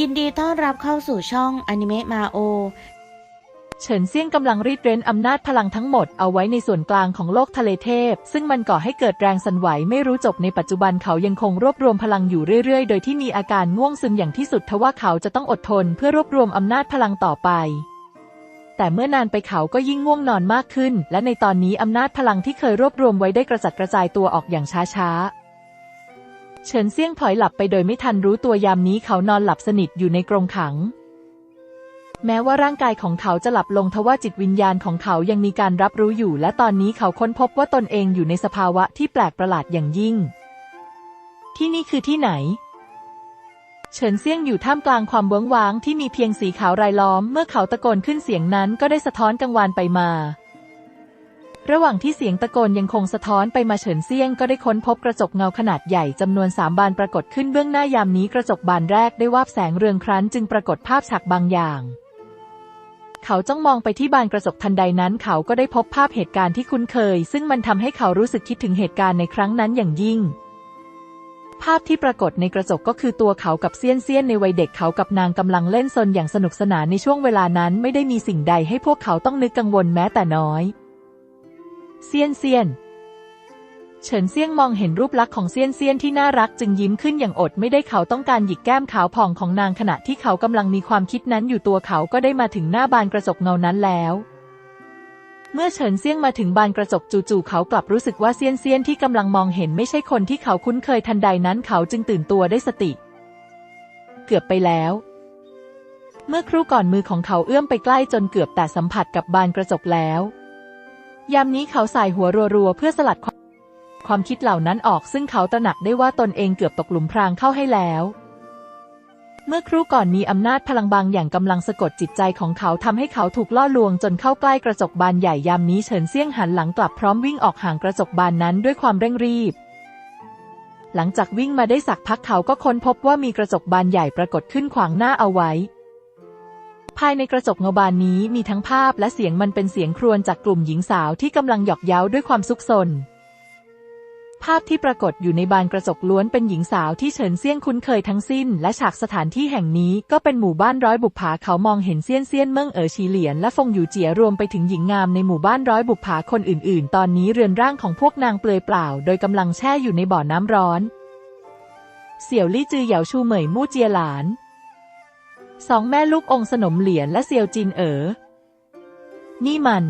ยินดีต้อนรับเข้าสู่ช่องอนิเมะมาโอ เฉินเซี่ยงกำลังรีดเร้นอำนาจพลังทั้งหมดเอาไว้ในส่วนกลางของโลกทะเลเทพ ซึ่งมันก่อให้เกิดแรงสั่นไหวไม่รู้จบในปัจจุบันเขายังคงรวบรวมพลังอยู่เรื่อยๆ โดยที่มีอาการง่วงซึมอย่างที่สุดทว่าเขาจะต้องอดทนเพื่อรวบรวมอำนาจพลังต่อไป แต่เมื่อนานไปเขาก็ยิ่งง่วงนอนมากขึ้น และในตอนนี้อำนาจพลังที่เคยรวบรวมไว้ได้กระจัดกระจายตัวออกอย่างช้าๆ เฉินเซี่ยงพลอยหลับไปโดยไม่ทันรู้ตัวยามนี้เขานอนหลับสนิทอยู่ในกรงขัง แม้ว่าร่างกายของเขาจะหลับลงทว่าจิตวิญญาณของเขายังมีการรับรู้อยู่ และตอนนี้เขาค้นพบว่าตนเองอยู่ในสภาวะที่แปลกประหลาดอย่างยิ่ง ที่นี่คือที่ไหน เฉินเซี่ยงอยู่ท่ามกลางความเวิ้งว้างที่มีเพียงสีขาวรายล้อม เมื่อเขาตะโกนขึ้นเสียงนั้นก็ได้สะท้อนกังวานไปมา ระหว่างที่เสียงตะโกนยังคงสะท้อนไปมาเฉินเซียงก็ได้ค้นพบกระจกเงาขนาดใหญ่จำนวนสามบานปรากฏขึ้นเบื้องหน้ายามนี้กระจกบานแรกได้วาบแสงเรืองครั้นจึงปรากฏภาพฉากบางอย่าง เขาจ้องมองไปที่บานกระจกทันใดนั้น เขาก็ได้พบภาพเหตุการณ์ที่คุ้นเคย ซึ่งมันทำให้เขารู้สึกคิดถึงเหตุการณ์ในครั้งนั้นอย่างยิ่ง ภาพที่ปรากฏในกระจกก็คือตัวเขากับเซียนเซียนในวัยเด็กเขากับนางกำลังเล่นซนอย่างสนุกสนานในช่วงเวลานั้นไม่ได้มีสิ่งใดให้พวกเขาต้องนึกกังวลแม้แต่น้อย เซียนเซียน เฉินเซียงมองเห็นรูปลักษณ์ของเซียนเซียนที่น่ารักจึงยิ้มขึ้นอย่างอดไม่ได้เขาต้องการหยิกแก้มขาวผ่องของนางขณะที่เขากำลังมีความคิดนั้นอยู่ตัวเขาก็ได้มาถึงหน้าบานกระจกเงานั้นแล้วเมื่อเฉินเซียงมาถึงบานกระจกจู่ๆเขากลับรู้สึกว่าเซียนเซียนที่กำลังมองเห็นไม่ใช่คนที่เขาคุ้นเคยทันใดนั้นเขาจึงตื่นตัวได้สติ เกือบไปแล้ว เมื่อครู่ก่อนมือของเขาเอื้อมไปใกล้จนเกือบแต่สัมผัสกับบานกระจกแล้ว ยามนี้เขาสายหัวรัวๆเพื่อสลัดความความคิดเหล่านั้นออกซึ่งเขาตระหนักได้ว่าตนเองเกือบตกหลุมพรางเข้าให้แล้ว เมื่อครู่ก่อนมีอำนาจพลังบางอย่างกำลังสะกดจิตใจของเขาทำให้เขาถูกล่อลวงจนเข้าใกล้กระจกบานใหญ่ยามนี้เฉินเซี่ยงหันหลังกลับพร้อมวิ่งออกห่างกระจกบานนั้นด้วยความเร่งรีบ หลังจากวิ่งมาได้สักพักเขาก็ค้นพบว่ามีกระจกบานใหญ่ปรากฏขึ้นขวางหน้าเอาไว้ ภายในกระจกเงาบานนี้มีทั้งภาพและเสียงมันเป็นเสียงครวญจากกลุ่มหญิงสาวที่กำลังหยอกเย้าด้วยความซุกซน ภาพที่ปรากฏอยู่ในบานกระจกล้วนเป็นหญิงสาวที่เฉินเซียงคุ้นเคยทั้งสิ้น และฉากสถานที่แห่งนี้ก็เป็นหมู่บ้านร้อยบุปผาเขามองเห็นเซียนเซียนเมิ่งเอ๋อชีเหลียนและฟงอยู่เจียรวมไปถึงหญิงงามในหมู่บ้านร้อยบุปผาคนอื่น ๆ ตอนนี้เรือนร่างของพวกนางเปลือยเปล่า โดยกำลังแช่อยู่ในบ่อน้ำร้อน เสี่ยวลี่จือเหยาชูเหมยมู่เจียหลาน สองแม่ลูกองค์สนมเหรียญและเซียวจินเอ๋อ นี่มัน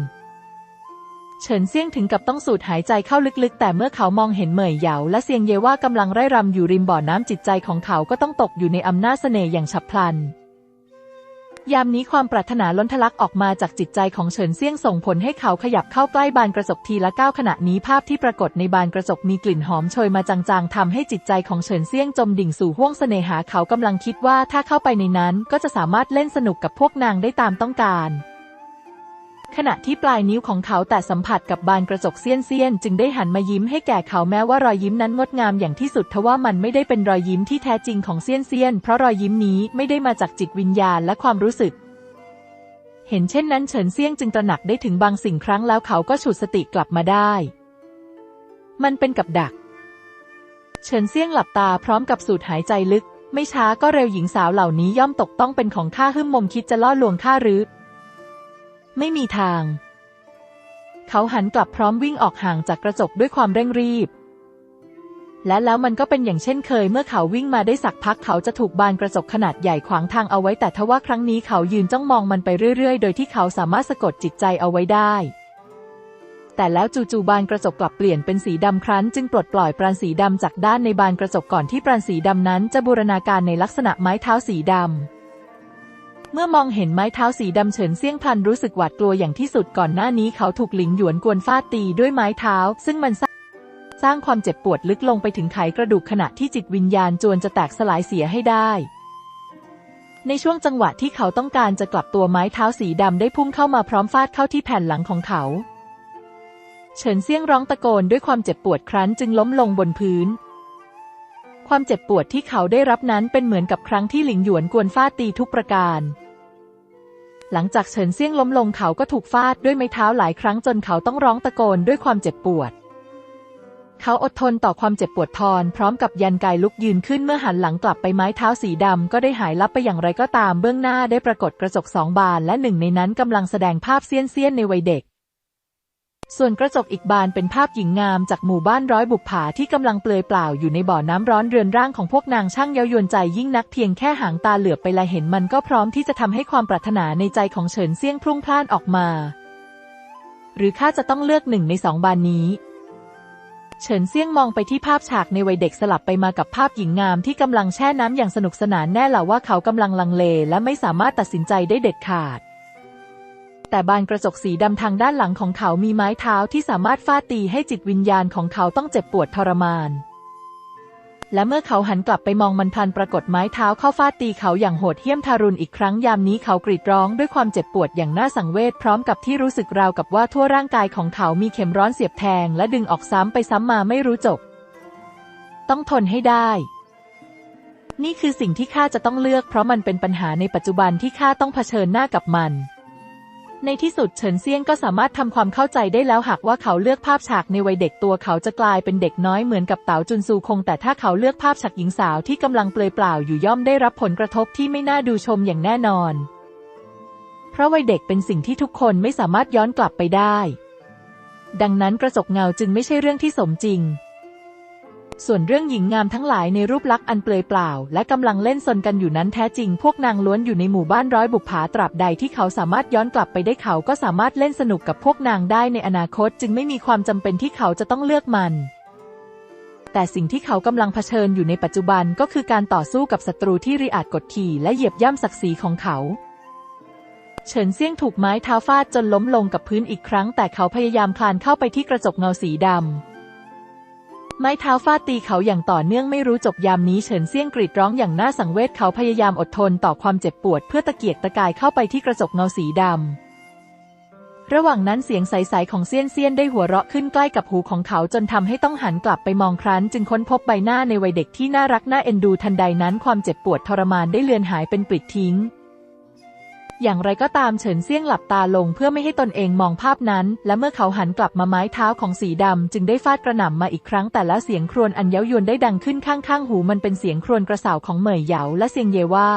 เฉินเซี่ยงถึงกับต้องสูดหายใจเข้าลึกๆ แต่เมื่อเขามองเห็นเหมยเหยาและเซียงเยว่ากำลังไร่รำอยู่ริมบ่อน้ำจิตใจของเขาก็ต้องตกอยู่ในอำนาจเสน่ห์อย่างฉับพลัน ยามนี้ความปรารถนาล้นทะลักออกมาจากจิตใจของเฉินเซี่ยงส่งผลให้เขาขยับเข้าใกล้บานกระจกทีละก้าวขณะนี้ภาพที่ปรากฏในบานกระจกมีกลิ่นหอมโชยมาจางๆทำให้จิตใจของเฉินเซี่ยงจมดิ่งสู่ห้วงเสน่หาเขากำลังคิดว่าถ้าเข้าไปในนั้นก็จะสามารถเล่นสนุกกับพวกนางได้ตามต้องการ ขณะที่ปลายนิ้วของเขาแตะสัมผัสกับบานกระจกเซียนเซียนจึงได้หันมายิ้มให้แก่เขาแม้ว่ารอยยิ้มนั้นงดงามอย่างที่สุดทว่ามันไม่ได้เป็นรอยยิ้มที่แท้จริงของเซียนเซียนเพราะรอยยิ้มนี้ไม่ได้มาจากจิตวิญญาณและความรู้สึก เห็นเช่นนั้นเฉินเซียงจึงตระหนักได้ถึงบางสิ่งครั้งแล้วเขาก็ฉุดสติกลับมาได้ มันเป็นกับดัก เฉินเซียงหลับตาพร้อมกับสูดหายใจลึก ไม่ช้าก็เร็วหญิงสาวเหล่านี้ย่อมตกต้องเป็นของข้าหึ่มมมคิดจะล่อลวงข้าหรือ ไม่มีทาง เขาหันกลับพร้อมวิ่งออกห่างจากกระจกด้วยความเร่งรีบ และแล้วมันก็เป็นอย่างเช่นเคย เมื่อเขาวิ่งมาได้สักพักเขาจะถูกบานกระจกขนาดใหญ่ขวางทางเอาไว้แต่ทว่าครั้งนี้เขายืนจ้องมองมันไปเรื่อยๆ โดยที่เขาสามารถสะกดจิตใจเอาไว้ได้แต่แล้วจู่ๆบานกระจกกลับเปลี่ยนเป็นสีดำครั้น จึงปลดปล่อยปราณสีดำจากด้านในบานกระจกก่อนที่ปราณสีดำนั้นจะบูรณาการในลักษณะไม้เท้าสีดำ เมื่อมองเห็นไม้เท้าสีดำเฉินเซี่ยงพันรู้สึกหวาดกลัวอย่างที่สุดก่อนหน้านี้เขาถูกหลิงหยวนกวนฟาดตีด้วยไม้เท้า ซึ่งมันสร้างความเจ็บปวดลึกลงไปถึงไขกระดูกขณะที่จิตวิญญาณจวนจะแตกสลายเสียให้ได้ ในช่วงจังหวะที่เขาต้องการจะกลับตัวไม้เท้าสีดำได้พุ่งเข้ามาพร้อมฟาดเข้าที่แผ่นหลังของเขาเฉินเซี่ยงร้องตะโกนด้วยความเจ็บปวดครั้นจึงล้มลงบนพื้น ความเจ็บปวดที่เขาได้รับนั้นเป็นเหมือนกับครั้งที่หลิงหยวนกวนฟาดตีทุกประการ หลังจากเฉินเซี่ยงล้มลงเขาก็ถูกฟาดด้วยไม้เท้าหลายครั้งจนเขาต้องร้องตะโกนด้วยความเจ็บปวด เขาอดทนต่อความเจ็บปวดทอนพร้อมกับยันกายลุกยืนขึ้นเมื่อหันหลังกลับไปไม้เท้าสีดำก็ได้หายลับไปอย่างไรก็ตามเบื้องหน้าได้ปรากฏกระจกสองบานและหนึ่งในนั้นกำลังแสดงภาพเซียนๆในวัยเด็ก ส่วนกระจกอีกบานเป็นภาพหญิงงามจากหมู่บ้านร้อยบุปผาที่กำลังเปลือยเปล่าอยู่ในบ่อน้ำร้อนเรือนร่างของพวกนางช่างเย้ายวนใจยิ่งนักเพียงแค่หางตาเหลือบไปละเห็นมันก็พร้อมที่จะทำให้ความปรารถนาในใจของเฉินเซี่ยงพรุ่งพล่านออกมา หรือข้าจะต้องเลือกหนึ่งในสองบานนี้ เฉินเซี่ยงมองไปที่ภาพฉากในวัยเด็กสลับไปมากับภาพหญิงงามที่กำลังแช่น้ำอย่างสนุกสนานแน่ละว่าเขากำลังลังเลและไม่สามารถตัดสินใจได้เด็ดขาด แต่บานกระจกสีดำทางด้านหลังของเขามีไม้เท้าที่สามารถฟาดตีให้จิตวิญญาณของเขาต้องเจ็บปวดทรมาน และเมื่อเขาหันกลับไปมองมันพลันปรากฏไม้เท้าเข้าฟาดตีเขาอย่างโหดเหี้ยมทารุณอีกครั้งยามนี้เขากรีดร้องด้วยความเจ็บปวดอย่างน่าสังเวชพร้อมกับที่รู้สึกราวกับว่าทั่วร่างกายของเขามีเข็มร้อนเสียบแทงและดึงออกซ้ำไปซ้ำมาไม่รู้จบ ต้องทนให้ได้นี่คือสิ่งที่ข้าจะต้องเลือกเพราะมันเป็นปัญหาในปัจจุบันที่ข้าต้องเผชิญหน้ากับมัน ในที่สุดเฉินเซียงก็สามารถทำความเข้าใจได้แล้วหากว่าเขาเลือกภาพฉากในวัยเด็กตัวเขาจะกลายเป็นเด็กน้อยเหมือนกับเต๋าจุนซูคง แต่ถ้าเขาเลือกภาพฉากหญิงสาวที่กำลังเปลือยเปล่าอยู่ย่อมได้รับผลกระทบที่ไม่น่าดูชมอย่างแน่นอน เพราะวัยเด็กเป็นสิ่งที่ทุกคนไม่สามารถย้อนกลับไปได้ ดังนั้นกระจกเงาจึงไม่ใช่เรื่องที่สมจริง ส่วนเรื่องหญิงงามทั้งหลายในรูปลักษณ์อันเปลือยเปล่า และกำลังเล่นซนกันอยู่นั้นแท้จริง พวกนางล้วนอยู่ในหมู่บ้านร้อยบุปผาตราบใดที่เขาสามารถย้อนกลับไปได้เขาก็สามารถเล่นสนุกกับพวกนางได้ในอนาคต จึงไม่มีความจำเป็นที่เขาจะต้องเลือกมันแต่สิ่งที่เขากำลังเผชิญอยู่ในปัจจุบันก็คือการต่อสู้กับศัตรูที่ริอาจกดขี่และเหยียบย่ำศักดิ์ศรีของเขา เฉินเซี่ยงถูกไม้เท้าฟาดจนล้มลงกับพื้นอีกครั้ง แต่เขาพยายามคลานเข้าไปที่กระจกเงาสีดำ ไม้เท้าฟาดตีเขาอย่างต่อเนื่องไม่รู้จบยามนี้เฉินเซี่ยงกรีดร้องอย่างน่าสังเวชเขาพยายามอดทนต่อความเจ็บปวดเพื่อตะเกียกตะกายเข้าไปที่กระจกเงาสีดำ ระหว่างนั้นเสียงใสๆของเซียนเซียนได้หัวเราะขึ้นใกล้กับหูของเขาจนทำให้ต้องหันกลับไปมองครั้น จึงค้นพบใบหน้าในวัยเด็กที่น่ารักน่าเอ็นดูทันใดนั้นความเจ็บปวดทรมานได้เลือนหายเป็นปลิดทิ้ง อย่างไรก็ตามเฉินเซี่ยงหลับตาลงเพื่อไม่ให้ตนเองมองภาพนั้น และเมื่อเขาหันกลับมาไม้เท้าของสีดำจึงได้ฟาดกระหน่ำมาอีกครั้งแต่ละเสียงครวญอันเย้ายวนได้ดังขึ้นข้างๆหูมันเป็นเสียงครวญกระสาวของเหมยเหยาและเซียงเยว่า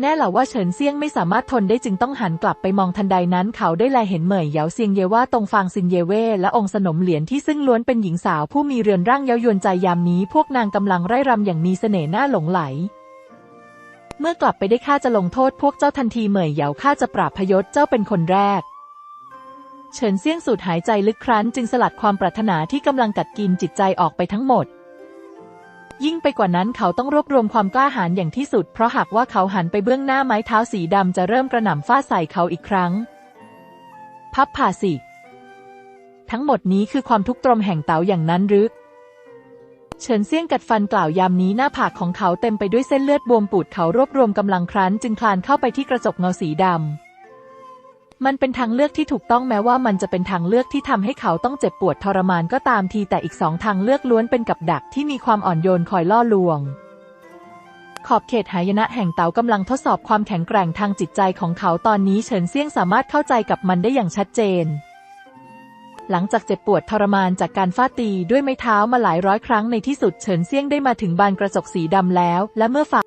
แน่เหล่าว่าเฉินเซียงไม่สามารถทนได้จึงต้องหันกลับไปมองทันใดนั้น เขาได้แลเห็นเหมยเหยาเซียงเยว่าตรงฟางซินเยเว่และองค์สนมเหรียญที่ซึ่งล้วนเป็นหญิงสาวผู้มีเรือนร่างเย้ายวนใจยามนี้ พวกนางกำลังไร่รำอย่างมีเสน่ห์น่าหลงไหล เมื่อกลับไปได้ข้าจะลงโทษพวกเจ้าทันทีเหมยเหยาข้าจะปราบพยศเจ้าเป็นคนแรก เฉินเซี่ยงสูดหายใจลึกครั้น จึงสลัดความปรารถนาที่กำลังกัดกินจิตใจออกไปทั้งหมด ยิ่งไปกว่านั้นเขาต้องรวบรวมความกล้าหาญอย่างที่สุด เพราะหากว่าเขาหันไปเบื้องหน้าไม้เท้าสีดำจะเริ่มกระหน่ำฟาดใส่เขาอีกครั้ง พับผ่าสิทั้งหมดนี้คือความทุกข์ตรมแห่งเต๋าอย่างนั้นหรือ เฉินเซี่ยงกัดฟันกล่าวยามนี้หน้าผากของเขาเต็มไปด้วยเส้นเลือดบวมปูดเขารวบรวมกำลังครั้น จึงคลานเข้าไปที่กระจกเงาสีดำ มันเป็นทางเลือกที่ถูกต้องแม้ว่ามันจะเป็นทางเลือกที่ทำให้เขาต้องเจ็บปวดทรมานก็ตามทีแต่อีกสองทางเลือกล้วนเป็นกับดักที่มีความอ่อนโยนคอยล่อลวงขอบเขตหายนะแห่งเต๋ากำลังทดสอบความแข็งแกร่งทางจิตใจของเขาตอนนี้เฉินเซี่ยงสามารถเข้าใจกับมันได้อย่างชัดเจน หลังจากเจ็บปวดทรมานจากการฟาดตีด้วยไม้เท้ามาหลายร้อยครั้งในที่สุดเฉินเซี่ยงได้มาถึงบานกระจกสีดำแล้ว และเมื่อฝ่า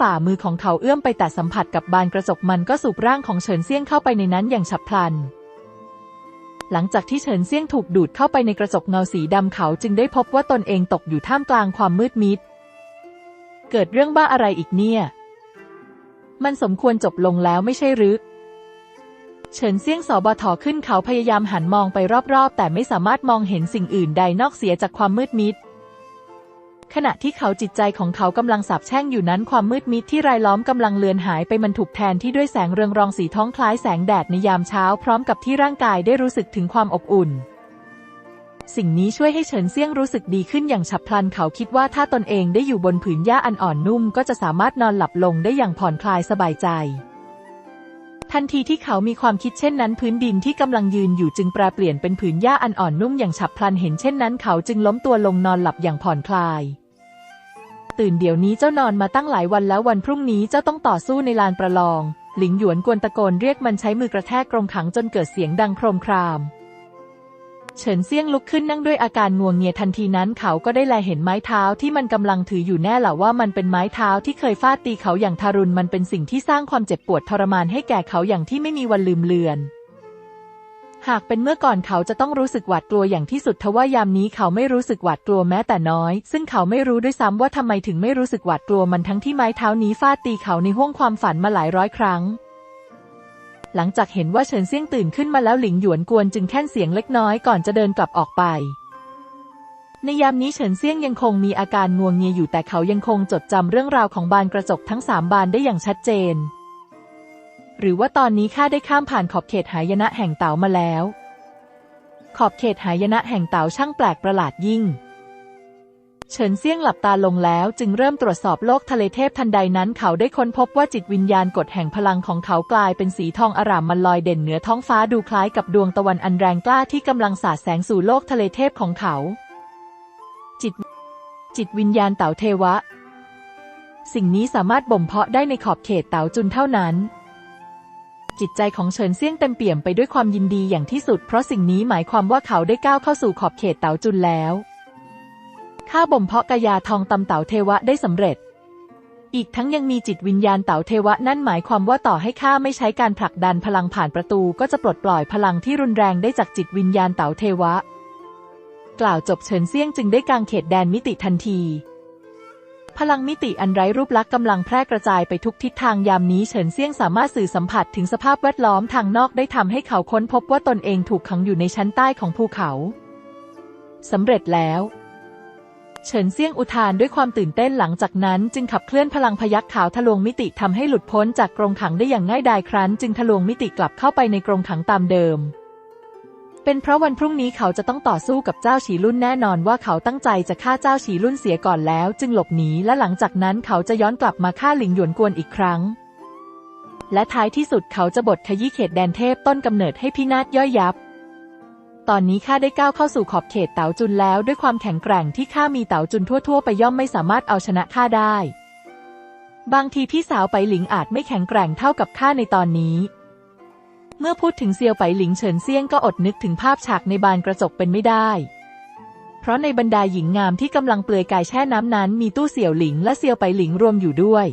ฝ่ามือของเขาเอื้อมไปแตะสัมผัสกับบานกระจกมันก็สูบร่างของเฉินเซี่ยงเข้าไปในนั้นอย่างฉับพลัน หลังจากที่เฉินเซี่ยงถูกดูดเข้าไปในกระจกเงาสีดำเขาจึงได้พบว่าตนเองตกอยู่ท่ามกลางความมืดมิด เกิดเรื่องบ้าอะไรอีกเนี่ย มันสมควรจบลงแล้วไม่ใช่หรือ เฉินเซี่ยงสอบถอขึ้นเขาพยายามหันมองไปรอบๆ แต่ไม่สามารถมองเห็นสิ่งอื่นใดนอกเสียจากความมืดมิด ขณะที่เขาจิตใจของเขากำลังสับแช่งอยู่นั้นความมืดมิดที่รายล้อมกำลังเลือนหายไปมันถูกแทนที่ด้วยแสงเรืองรองสีท้องคล้ายแสงแดดในยามเช้า พร้อมกับที่ร่างกายได้รู้สึกถึงความอบอุ่นสิ่งนี้ช่วยให้เฉินเซี่ยงรู้สึกดีขึ้นอย่างฉับพลันเขาคิดว่าถ้าตนเองได้อยู่บนผืนหญ้าอันอ่อนนุ่ม ก็จะสามารถนอนหลับลงได้อย่างผ่อนคลายสบายใจ ทันทีที่เขามีความคิดเช่นนั้นพื้นดินที่กำลังยืนอยู่จึงแปรเปลี่ยนเป็นผืนหญ้าอันอ่อนนุ่มอย่างฉับพลันเห็นเช่นนั้นเขาจึงล้มตัวลงนอนหลับอย่างผ่อนคลาย ตื่นเดี๋ยวนี้เจ้านอนมาตั้งหลายวันแล้ววันพรุ่งนี้เจ้าต้องต่อสู้ในลานประลอง หลิงหยวนกวนตะโกนเรียกมันใช้มือกระแทกกรงขังจนเกิดเสียงดังโครมคราม เฉินเซี่ยงลุกขึ้นนั่งด้วยอาการงัวงเงียทันทีนั้นเขาก็ได้แลเห็นไม้เท้าที่มันกำลังถืออยู่แน่แหละว่ามันเป็นไม้เท้าที่เคยฟาดตีเขาอย่างทารุณมันเป็นสิ่งที่สร้างความเจ็บปวดทรมานให้แก่เขาอย่างที่ไม่มีวันลืมเลือน หากเป็นเมื่อก่อนเขาจะต้องรู้สึกหวาดกลัวอย่างที่สุดทว่ายามนี้เขาไม่รู้สึกหวาดกลัวแม้แต่น้อย ซึ่งเขาไม่รู้ด้วยซ้ำว่าทำไมถึงไม่รู้สึกหวาดกลัวมันทั้งที่ไม้เท้านี้ฟาดตีเขาในห้วงความฝันมาหลายร้อยครั้ง หลังจากเห็นว่าเฉินเซี่ยงตื่นขึ้นมาแล้วหลิงหยวนกวนจึงแค่นเสียงเล็กน้อยก่อนจะเดินกลับออกไป ในยามนี้เฉินเซี่ยงยังคงมีอาการงวงเงียอยู่แต่เขายังคงจดจำเรื่องราวของบานกระจกทั้งสามบานได้อย่างชัดเจน หรือว่าตอนนี้ข้าได้ข้ามผ่านขอบเขตหายนะแห่งเต๋ามาแล้ว ขอบเขตหายนะแห่งเต๋าช่างแปลกประหลาดยิ่ง เฉินเซี่ยงหลับตาลงแล้วจึงเริ่มตรวจสอบโลกทะเลเทพทันใดนั้นเขาได้ค้นพบว่าจิตวิญญาณกฎแห่งพลังของเขากลายเป็นสีทองอร่ามมันลอยเด่นเหนือท้องฟ้าดูคล้ายกับดวงตะวันอันแรงกล้าที่กำลังสาดแสงสู่โลกทะเลเทพของเขา จิต จิตวิญญาณเต๋าเทวะ สิ่งนี้สามารถบ่มเพาะได้ในขอบเขตเต๋าจุนเท่านั้นจิตใจของเฉินเซี่ยงเต็มเปี่ยมไปด้วยความยินดีอย่างที่สุด เพราะสิ่งนี้หมายความว่าเขาได้ก้าวเข้าสู่ขอบเขตเต๋าจุนแล้ว ข้าบ่มเพาะกายาทองตำเต๋าเทวะได้สำเร็จ อีกทั้งยังมีจิตวิญญาณเต๋าเทวะนั่นหมายความว่าต่อให้ข้าไม่ใช้การผลักดันพลังผ่านประตูก็จะปลดปล่อยพลังที่รุนแรงได้จากจิตวิญญาณเต๋าเทวะ กล่าวจบเฉินเซี่ยงจึงได้กางเขตแดนมิติทันที พลังมิติอันไร้รูปลักษณ์กำลังแพร่กระจายไปทุกทิศทางยามนี้เฉินเซี่ยงสามารถสื่อสัมผัสถึงสภาพแวดล้อมทางนอกได้ทำให้เขาค้นพบว่าตนเองถูกขังอยู่ในชั้นใต้ของภูเขาสำเร็จแล้ว เฉินเซี่ยงอุทานด้วยความตื่นเต้นหลังจากนั้น จึงขับเคลื่อนพลังพยักขาวทะลวงมิติทำให้หลุดพ้นจากกรงขังได้อย่างง่ายดายครั้น จึงทะลวงมิติกลับเข้าไปในกรงขังตามเดิม เป็นเพราะวันพรุ่งนี้เขาจะต้องต่อสู้กับเจ้าฉีรุ่นแน่นอนว่าเขาตั้งใจจะฆ่าเจ้าฉีรุ่นเสียก่อนแล้ว จึงหลบหนีและหลังจากนั้นเขาจะย้อนกลับมาฆ่าหลิงหยวนกวนอีกครั้ง และท้ายที่สุดเขาจะบดขยี้เขตแดนเทพต้นกำเนิดให้พินาศย่อยยับ ตอนนี้ข้าได้ก้าวเข้าสู่ขอบเขตเต๋าจุนแล้วด้วยความแข็งแกร่งที่ข้ามีเต๋าจุนทั่วๆ ไปย่อมไม่สามารถเอาชนะข้าได้ บางทีพี่สาวไปหลิงอาจไม่แข็งแกร่งเท่ากับข้าในตอนนี้ เมื่อพูดถึงเซียวไปหลิงเฉินเซียงก็อดนึกถึงภาพฉากในบานกระจกเป็นไม่ได้ เพราะในบรรดาหญิงงามที่กำลังเปลือยกายแช่น้ำนั้นมีตู้เสี่ยวหลิงและเซียวไปหลิงรวมอยู่ด้วย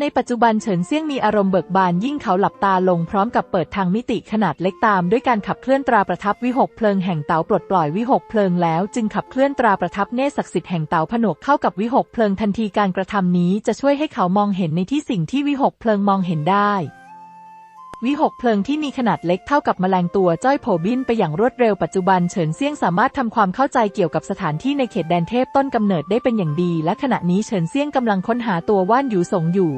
ในปัจจุบันเฉินเซี่ยงมีอารมณ์เบิกบานยิ่งเขาหลับตาลงพร้อมกับเปิดทางมิติขนาดเล็กตาม ด้วยการขับเคลื่อนตราประทับวิหกเพลิงแห่งเต๋าปลดปล่อยวิหกเพลิงแล้ว จึงขับเคลื่อนตราประทับเนศักดิ์สิทธิ์แห่งเต๋าผนวกเข้ากับวิหกเพลิงทันทีการกระทำนี้จะช่วยให้เขามองเห็นในที่สิ่งที่วิหกเพลิงมองเห็นได้ วิหกเพลิงที่มีขนาดเล็กเท่ากับแมลงตัวจ้อยโผบินไปอย่างรวดเร็วปัจจุบันเฉินเซียงสามารถทำความเข้าใจเกี่ยวกับสถานที่ในเขตแดนเทพต้นกำเนิดได้เป็นอย่างดี และขณะนี้เฉินเซียงกำลังค้นหาตัวว่านอยู่สงอยู่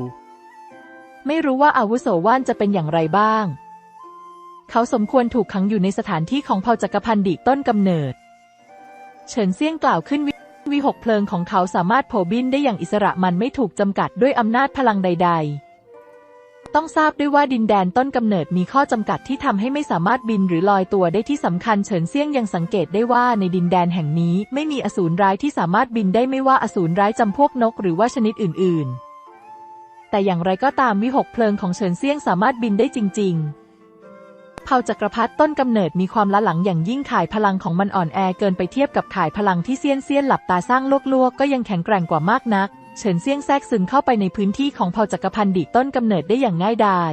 ไม่รู้ว่าอาวุโสว่านจะเป็นอย่างไรบ้าง เขาสมควรถูกขังอยู่ในสถานที่ของเผ่าจักรพันธ์ดิต้นกำเนิด เฉินเซียงกล่าวขึ้นวิวิหกเพลิงของเขาสามารถโผบินได้อย่างอิสระมันไม่ถูกจำกัดด้วยอำนาจพลังใด ๆ ต้องทราบด้วยว่าดินแดนต้นกำเนิดมีข้อจำกัดที่ทำให้ไม่สามารถบินหรือลอยตัวได้ที่สำคัญเฉินเซี่ยงยังสังเกตได้ว่าในดินแดนแห่งนี้ไม่มีอสูรร้ายที่สามารถบินได้ไม่ว่าอสูรร้ายจำพวกนกหรือว่าชนิดอื่น ๆ แต่อย่างไรก็ตามวิหกเพลิงของเฉินเซี่ยงสามารถบินได้จริง ๆเผ่าจักรพรรดิต้นกำเนิดมีความล้าหลังอย่างยิ่งข่ายพลังของมันอ่อนแอเกินไปเทียบกับข่ายพลังที่เซียนเซียนหลับตาสร้างลวกๆก็ยังแข็งแกร่งกว่ามากนัก เฉินเซี่ยงแทรกซึมเข้าไปในพื้นที่ของเผ่าจักรพันธ์ดิต้นกำเนิดได้อย่างง่ายดาย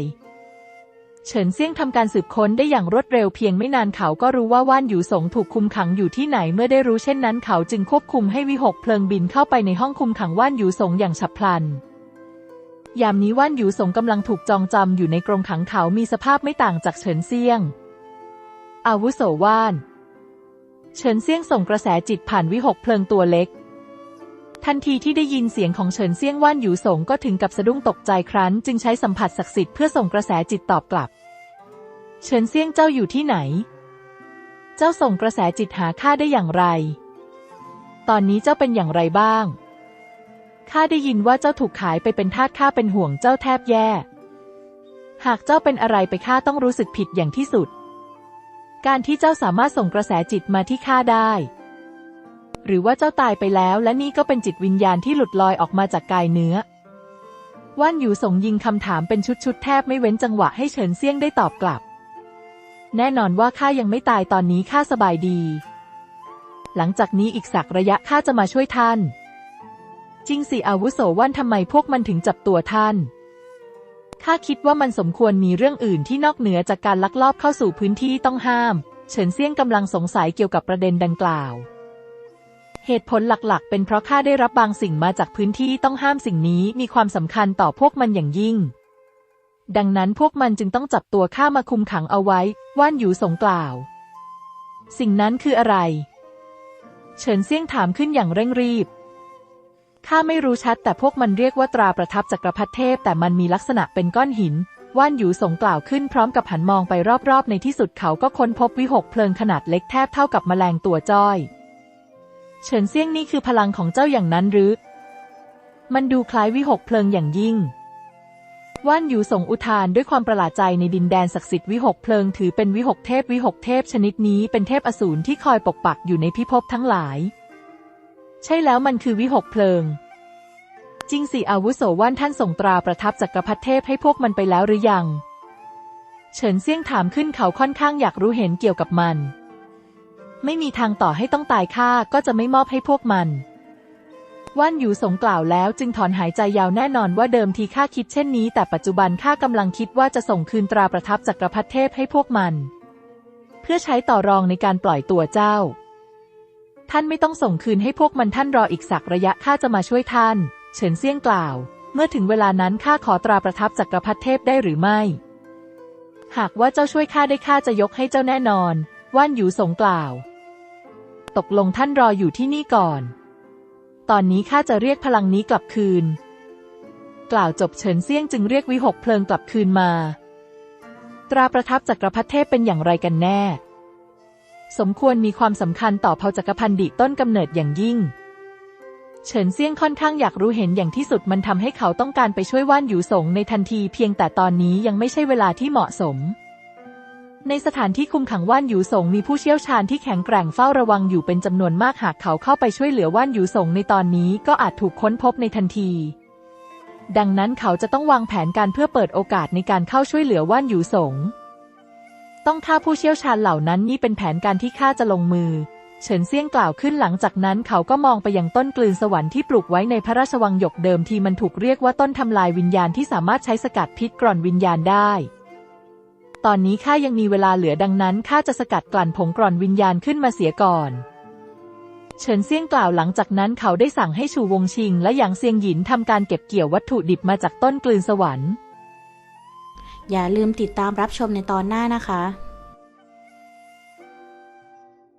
เฉินเซี่ยงทำการสืบค้นได้อย่างรวดเร็วเพียงไม่นานเขาก็รู้ว่าว่านหยูสงถูกคุมขังอยู่ที่ไหนเมื่อได้รู้เช่นนั้นเขาจึงควบคุมให้วิหกเพลิงบินเข้าไปในห้องคุมขังว่านหยูสงอย่างฉับพลัน ยามนี้ว่านหยูสงกำลังถูกจองจำอยู่ในกรงขังเขามีสภาพไม่ต่างจากเฉินเซี่ยง อาวุโสว่าน เฉินเซี่ยงส่งกระแสจิตผ่านวิหกเพลิงตัวเล็ก ทันทีที่ได้ยินเสียงของเฉินเซียงว่านหยูสงก็ถึงกับสะดุ้งตกใจครั้น จึงใช้สัมผัสศักดิ์สิทธิ์เพื่อส่งกระแสจิตตอบกลับ เฉินเซียงเจ้าอยู่ที่ไหน เจ้าส่งกระแสจิตหาข้าได้อย่างไร ตอนนี้เจ้าเป็นอย่างไรบ้าง ข้าได้ยินว่าเจ้าถูกขายไปเป็นทาสข้าเป็นห่วงเจ้าแทบแย่ หากเจ้าเป็นอะไรไปข้าต้องรู้สึกผิดอย่างที่สุด การที่เจ้าสามารถส่งกระแสจิตมาที่ข้าได้ หรือว่าเจ้าตายไปแล้ว และนี่ก็เป็นจิตวิญญาณที่หลุดลอยออกมาจากกายเนื้อ ว่านอยู่ส่งยิงคำถามเป็นชุดๆแทบไม่เว้นจังหวะให้เฉินเซี่ยงได้ตอบกลับ แน่นอนว่าข้ายังไม่ตายตอนนี้ข้าสบายดี หลังจากนี้อีกสักระยะข้าจะมาช่วยท่าน จริงสิอาวุโสว่านทำไมพวกมันถึงจับตัวท่านข้าคิดว่ามันสมควรมีเรื่องอื่นที่นอกเหนือจากการลักลอบเข้าสู่พื้นที่ต้องห้าม เฉินเซี่ยงกำลังสงสัยเกี่ยวกับประเด็นดังกล่าว เหตุผลหลักๆ เป็นเพราะข้าได้รับบางสิ่งมาจากพื้นที่ต้องห้ามสิ่งนี้มีความสำคัญต่อพวกมันอย่างยิ่ง ดังนั้นพวกมันจึงต้องจับตัวข้ามาคุมขังเอาไว้ ว่านหยูสงกล่าว สิ่งนั้นคืออะไร เฉินเซี่ยงถามขึ้นอย่างเร่งรีบข้าไม่รู้ชัดแต่พวกมันเรียกว่าตราประทับจักรพรรดิเทพ แต่มันมีลักษณะเป็นก้อนหิน ว่านหยูสงกล่าวขึ้นพร้อมกับหันมองไปรอบๆ ในที่สุดเขาก็ค้นพบวิหกเพลิงขนาดเล็กแทบเท่ากับแมลงตัวจ้อย เฉินเซี่ยงนี่คือพลังของเจ้าอย่างนั้นหรือ มันดูคล้ายวิหกเพลิงอย่างยิ่ง ว่านหยูสงอุทานด้วยความประหลาดใจในดินแดนศักดิ์สิทธิ์วิหกเพลิงถือเป็นวิหกเทพวิหกเทพชนิดนี้เป็นเทพอสูรที่คอยปกปักอยู่ในพิภพทั้งหลาย ใช่แล้วมันคือวิหกเพลิงจริงสิอาวุโสว่านท่านส่งตราประทับจักรพรรดิเทพให้พวกมันไปแล้วหรือยัง เฉินเซี่ยงถามขึ้นเขาค่อนข้างอยากรู้เห็นเกี่ยวกับมัน ไม่มีทางต่อให้ต้องตายข้าก็จะไม่มอบให้พวกมัน ว่านหยูสงกล่าวแล้วจึงถอนหายใจยาวแน่นอนว่าเดิมทีข้าคิดเช่นนี้ แต่ปัจจุบันข้ากำลังคิดว่าจะส่งคืนตราประทับจักรพรรดิเทพให้พวกมัน เพื่อใช้ต่อรองในการปล่อยตัวเจ้า ท่านไม่ต้องส่งคืนให้พวกมันท่านรออีกสักระยะข้าจะมาช่วยท่าน เฉินเซี่ยงกล่าว เมื่อถึงเวลานั้นข้าขอตราประทับจักรพรรดิเทพได้หรือไม่ หากว่าเจ้าช่วยข้าได้ข้าจะยกให้เจ้าแน่นอน ว่านหยูสงกล่าว ตกลงท่านรออยู่ที่นี่ก่อน ตอนนี้ข้าจะเรียกพลังนี้กลับคืน กล่าวจบเฉินเซี่ยงจึงเรียกวิหกเพลิงกลับคืนมา ตราประทับจักรพรรดิเทพเป็นอย่างไรกันแน่ สมควรมีความสำคัญต่อเผ่าจักรพันดิต้นกำเนิดอย่างยิ่งเฉินเซี่ยงค่อนข้างอยากรู้เห็นอย่างที่สุดมันทำให้เขาต้องการไปช่วยว่านหยูสงในทันทีเพียงแต่ตอนนี้ยังไม่ใช่เวลาที่เหมาะสม ในสถานที่คุมขังว่านหยูสงมีผู้เชี่ยวชาญที่แข็งแกร่งเฝ้าระวังอยู่เป็นจำนวนมากหากเขาเข้าไปช่วยเหลือว่านหยูสงในตอนนี้ก็อาจถูกค้นพบในทันที ดังนั้นเขาจะต้องวางแผนการเพื่อเปิดโอกาสในการเข้าช่วยเหลือว่านหยูสง ต้องฆ่าผู้เชี่ยวชาญเหล่านั้นนี่เป็นแผนการที่ข้าจะลงมือ เฉินเซี่ยงกล่าวขึ้นหลังจากนั้นเขาก็มองไปยังต้นกลืนสวรรค์ที่ปลูกไว้ในพระราชวังหยกเดิมทีมันถูกเรียกว่าต้นทำลายวิญญาณที่สามารถใช้สกัดพิษกร่อนวิญญาณได้ ตอนนี้ข้ายังมีเวลาเหลือดังนั้นข้าจะสกัดกลั่นผงกร่อนวิญญาณขึ้นมาเสียก่อน เฉินเซี่ยงกล่าวหลังจากนั้นเขาได้สั่งให้ชูวงชิง และหยางเซียงหยินทำการเก็บเกี่ยววัตถุดิบมาจากต้นกลืนสวรรค์ อย่าลืมติดตามรับชมในตอนหน้านะคะ